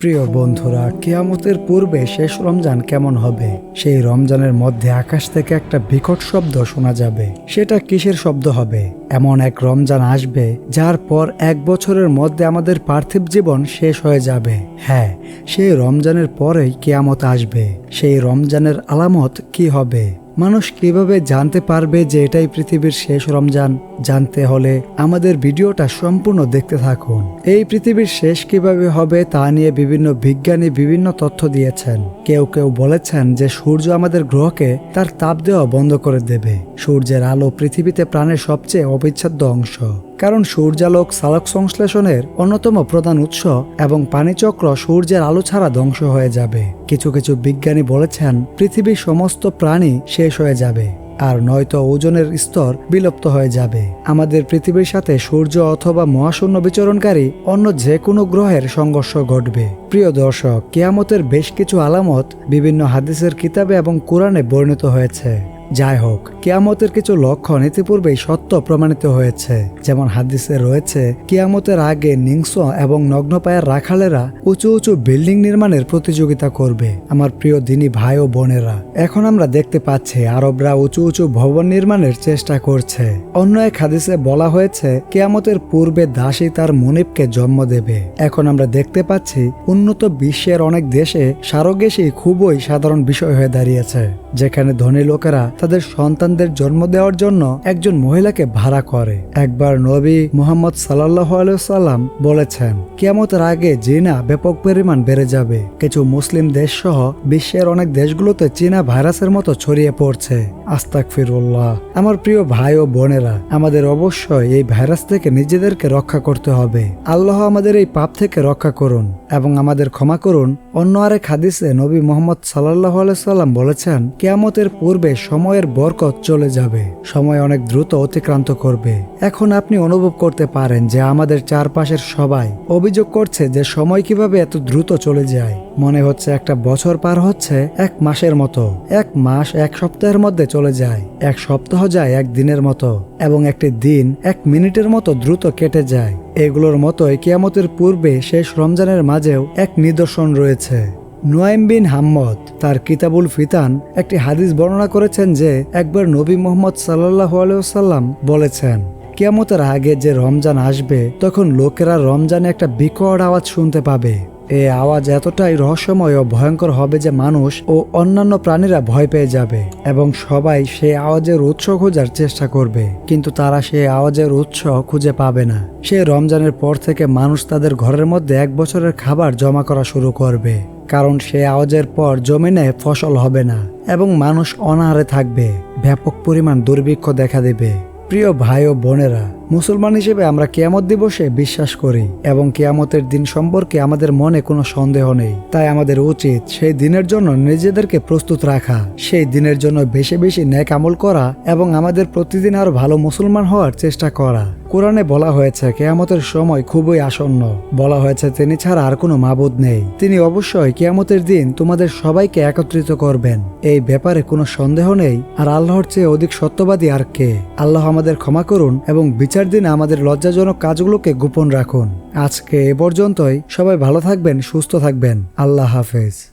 প্রিয় বন্ধুরা, কেয়ামতের পূর্বে শেষ রমজান কেমন হবে? সেই রমজানের মধ্যে আকাশ থেকে একটা বিকট শব্দ শোনা যাবে। সেটা কিসের শব্দ হবে? এমন এক রমজান আসবে, যার পর এক বছরের মধ্যে আমাদের পার্থিব জীবন শেষ হয়ে যাবে। হ্যাঁ সেই রমজানের পরেই কেয়ামত আসবে। সেই রমজানের আলামত কি হবে? মানুষ কীভাবে জানতে পারবে যে এটাই পৃথিবীর শেষ রমজান? জানতে হলে আমাদের ভিডিওটা সম্পূর্ণ দেখতে থাকুন। এই পৃথিবীর শেষ কীভাবে হবে তা নিয়ে বিভিন্ন বিজ্ঞানী বিভিন্ন তথ্য দিয়েছেন। কেউ কেউ বলেছেন যে সূর্য আমাদের গ্রহকে তার তাপ দেওয়া বন্ধ করে দেবে। সূর্যের আলো পৃথিবীতে প্রাণের সবচেয়ে অবিচ্ছেদ্য অংশ। কারণ সূর্যালোক সালোক সংশ্লেষণের অন্যতম প্রধান উৎস এবং পানিচক্র সূর্যের আলো ছাড়া ধ্বংস হয়ে যাবে। কিছু কিছু বিজ্ঞানী বলেছেন পৃথিবীর সমস্ত প্রাণী শেষ হয়ে যাবে। আর নয়তো ওজনের স্তর বিলুপ্ত হয়ে যাবে। আমাদের পৃথিবীর সাথে সূর্য অথবা মহাশূন্য বিচরণকারী অন্য যে কোনো গ্রহের সংঘর্ষ ঘটবে। প্রিয় দর্শক, কেয়ামতের বেশ কিছু আলামত বিভিন্ন হাদিসের কিতাবে এবং কোরআনে বর্ণিত হয়েছে। যাই হোক, কেয়ামতের কিছু লক্ষণ ইতিপূর্বেই সত্য প্রমাণিত হয়েছে। যেমন হাদিসে রয়েছে, কেয়ামতের আগে নিংস এবং নগ্নপায়ের রাখালেরা উঁচু উঁচু বিল্ডিং নির্মাণের প্রতিযোগিতা করবে। আমার প্রিয় দিনী ভাই ও বোনেরা, এখন আমরা দেখতে পাচ্ছি আরবরা উঁচু উঁচু ভবন নির্মাণের চেষ্টা করছে। অন্য এক হাদিসে বলা হয়েছে, কেয়ামতের পূর্বে দাসী তার মনিবকে জন্ম দেবে। এখন আমরা দেখতে পাচ্ছি, উন্নত বিশ্বের অনেক দেশে সারোগেসি খুবই সাধারণ বিষয় হয়ে দাঁড়িয়েছে, যেখানে ধনী লোকেরা তাদের সন্তানদের জন্ম দেওয়ার জন্য একজন মহিলাকে ভাড়া করে। একবার নবী মোহাম্মদ সাল্লাহ সাল্লাম বলেছেন কেমতের আগে জিনা ব্যাপক পরিমাণ বেড়ে যাবে। কিছু মুসলিম দেশ সহ বিশ্বের অনেক দেশগুলোতে চীনা ভাইরাসের মতো ছড়িয়ে পড়ছে। আস্তাক ফিরুল্লাহ আমার প্রিয় ভাই ও বোনেরা, আমাদের অবশ্যই এই ভাইরাস থেকে নিজেদেরকে রক্ষা করতে হবে। আল্লাহ আমাদের এই পাপ থেকে রক্ষা করুন এবং আমাদের ক্ষমা করুন। অন্য আরেক হাদিসে নবী মোহাম্মদ সাল্লাহ সাল্লাম বলেছেন, কেয়ামতের পূর্বে সময়ের বরকত চলে যাবে, সময় অনেক দ্রুত অতিক্রান্ত করবে। এখন আপনি অনুভব করতে পারেন যে আমাদের চারপাশের সবাই অভিযোগ করছে যে সময় কীভাবে এত দ্রুত চলে যায়। মনে হচ্ছে একটা বছর পার হচ্ছে, এক মাসের মতো। এক মাস এক সপ্তাহের মধ্যে চলে যায়, এক সপ্তাহ যায় এক দিনের মতো, এবং একটি দিন এক মিনিটের মতো দ্রুত কেটে যায়। এগুলোর মতোই কিয়ামতের পূর্বে শেষ রমজানের মাঝেও এক নিদর্শন রয়েছে। নোয়াইম বিন হাম্মদ, তার কিতাবুল ফিতান, একটি হাদিস বর্ণনা করেছেন যে, একবার নবী মোহাম্মদ সাল্লাহ সাল্লাম বলেছেন, কিয়ামতের আগে যে রমজান আসবে, তখন লোকেরা রমজানে একটা বিকট আওয়াজ শুনতে পাবে। এই আওয়াজ এতটাই রহস্যময় ও ভয়ঙ্কর হবে যে মানুষ ও অন্যান্য প্রাণীরা ভয় পেয়ে যাবে এবং সবাই সেই আওয়াজের উৎস খোঁজার চেষ্টা করবে। কিন্তু তারা সেই আওয়াজের উৎস খুঁজে পাবে না। সে রমজানের পর থেকে মানুষ তাদের ঘরের মধ্যে এক বছরের খাবার জমা করা শুরু করবে। কারণ সে আওয়াজের পর জমিনে ফসল হবে না এবং মানুষ অনাহারে থাকবে। ব্যাপক পরিমাণ দুর্ভিক্ষ দেখা দেবে। প্রিয় ভাই ও বোনেরা মুসলমান হিসেবে আমরা কেয়ামত দিবসে বিশ্বাস করি এবং কেয়ামতের দিন সম্পর্কে আমাদের মনে কোনো সন্দেহ নেই। তাই আমাদের উচিত সেই দিনের জন্য নিজেদেরকে প্রস্তুত রাখা, সেই দিনের জন্য বেশি বেশি ন্যাক আমল করা এবং আমাদের প্রতিদিন আরও ভালো মুসলমান হওয়ার চেষ্টা করা। কোরআনে বলা হয়েছে, কেয়ামতের সময় খুবই আসন্ন। বলা হয়েছে, তিনি ছাড়া আর কোনো মাবুদ নেই। তিনি অবশ্যই কেয়ামতের দিন তোমাদের সবাইকে একত্রিত করবেন। এই ব্যাপারে কোনো সন্দেহ নেই। আর আল্লাহর চেয়ে অধিক সত্যবাদী আর কে? আল্লাহ আমাদের ক্ষমা করুন এবং বিচার দিনে আমাদের লজ্জাজনক কাজগুলোকে গোপন রাখুন। আজকে এ পর্যন্তই। সবাই ভালো থাকবেন, সুস্থ থাকবেন। আল্লাহ হাফেজ।